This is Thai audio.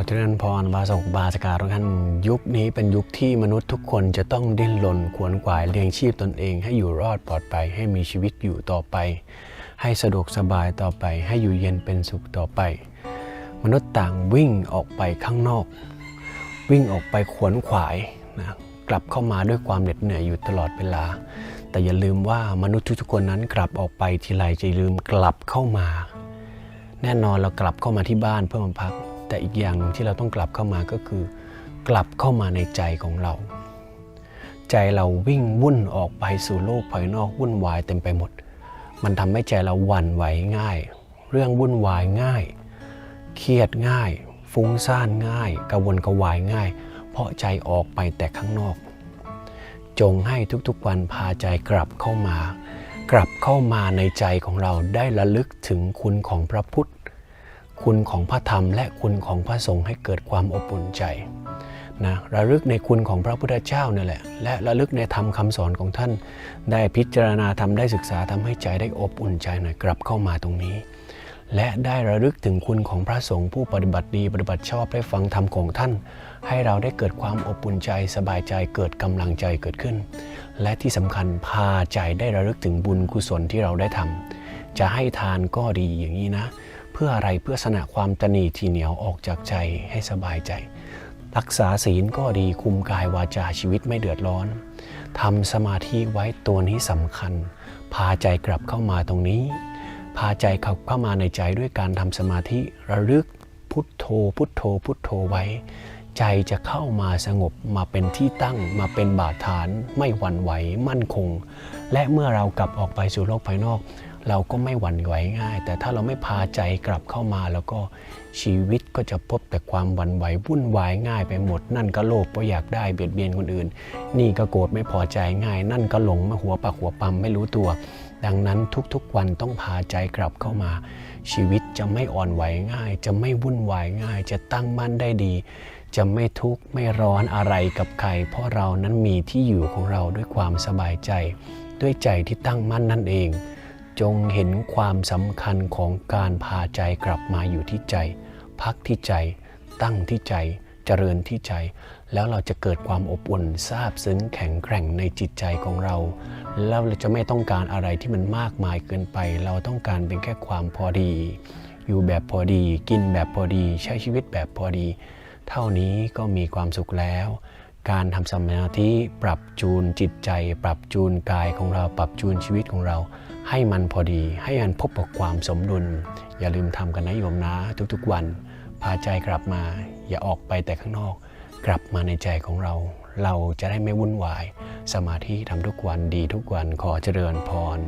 ก็เจริญพรบาสกบาสการทุกท่านยุคนี้เป็นยุคที่มนุษย์ทุกคนจะต้องดิ้นรนขวนขวายเลี้ยงชีพตนเอง ให้อยู่รอดปลอดภัยให้มีชีวิตอยู่ต่อไป ให้สะดวกสบายต่อไป ให้อยู่เย็นเป็นสุขต่อไป มนุษย์ต่างวิ่งออกไปข้างนอก วิ่งออกไปขวนขวายนะกลับเข้ามาด้วยความเหน็ดเหนื่อยอยู่ตลอดเวลา แต่อย่าลืมว่ามนุษย์ทุกๆคนนั้นกลับออกไปทีไรจะลืมกลับเข้ามา แน่นอนเรากลับเข้ามาที่บ้านเพื่อมาพัก แต่อีกอย่างหนึ่งที่เราต้องกลับเข้ามาก็คือ กลับเข้ามาในใจของเรา ใจเราวิ่งวุ่นออกไปสู่โลกภายนอกวุ่นวายเต็มไปหมด มันทำให้ใจเราหวั่นไหวง่าย เรื่องวุ่นวายง่าย เครียดง่าย ฟุ้งซ่านง่ายกระวนกระวายง่าย เพราะใจออกไปแต่ข้างนอก จงให้ทุกๆวันพาใจกลับเข้ามากลับเข้ามาในใจของเราได้ระลึกถึงคุณของพระพุทธ คุณของพระธรรม และคุณของพระสงฆ์ให้เกิดความอบอุ่นใจนะระลึกในคุณของพระพุทธเจ้านี่แหละ และระลึกในธรรมคำสอนของท่าน ได้พิจารณาทำได้ศึกษาทำให้ใจได้อบอุ่นใจหน่อยกลับเข้ามาตรงนี้ และได้ระลึกถึงคุณของพระสงฆ์ผู้ปฏิบัติดีปฏิบัติชอบได้ฟังธรรมของท่าน ให้เราได้เกิดความอบอุ่นใจสบายใจเกิดกำลังใจเกิดขึ้น และที่สำคัญพาใจได้ระลึกถึงบุญกุศลที่เราได้ทำจะให้ทานก็ดีอย่างนี้นะ พื่ออะไรเพื่อสนะความตนีทีเหนียวออกจากใจให้สบายใจ รักษาศีลก็ดีคุมกายวาจาชีวิตไม่เดือดร้อนทำสมาธิไว้ตัวนี้สำคัญ พาใจกลับเข้ามาตรงนี้ พาใจเข้าเข้ามาในใจด้วยการทำสมาธิระลึกพุทโธ พุทโธ พุทโธไว้ ใจจะเข้ามาสงบมาเป็นที่ตั้งมาเป็นบาดฐาน ไม่หวั่นไหวมั่นคง และเมื่อเรากลับออกไปสู่โลกภายนอก เราก็ไม่หวั่นไหวง่าย แต่ถ้าเราไม่พาใจกลับเข้ามาแล้วก็ชีวิตก็จะพบแต่ความหวั่นไหววุ่นวายง่ายไปหมด นั่นก็โลภเพราะอยากได้เบียดเบียนคนอื่น นี่ก็โกรธไม่พอใจง่าย นั่นก็หลงมาหัวปากหัวปั๊มไม่รู้ตัว ดังนั้นทุกๆวันต้องพาใจกลับเข้ามา ชีวิตจะไม่อ่อนไหวง่าย จะไม่วุ่นวายง่าย จะตั้งมั่นได้ดี จะไม่ทุกข์ไม่ร้อนอะไรกับใคร เพราะเรานั้นมีที่อยู่ของเราด้วยความสบายใจ ด้วยใจที่ตั้งมั่นนั่นเอง จงเห็นความสำคัญของการพาใจกลับมาอยู่ที่ใจ พักที่ใจ ตั้งที่ใจ เจริญที่ใจ แล้วเราจะเกิดความอบอุ่นซาบซึ้งแข็งแกร่งในจิตใจของเรา แล้วเราจะไม่ต้องการอะไรที่มันมากมายเกินไป เราต้องการเป็นแค่ความพอดี อยู่แบบพอดี กินแบบพอดี ใช้ชีวิตแบบพอดี เท่านี้ก็มีความสุขแล้ว การทำสมาธิปรับจูนจิตใจ ปรับจูนกายของเรา ปรับจูนชีวิตของเรา ให้มันพอดี ให้มันพบกับความสมดุล อย่าลืมทำกันนะโยมนะทุกๆวัน พาใจกลับมา อย่าออกไปแต่ข้างนอก กลับมาในใจของเรา เราจะได้ไม่วุ่นวาย สมาธิทำทุกวันดีทุกวันขอเจริญพร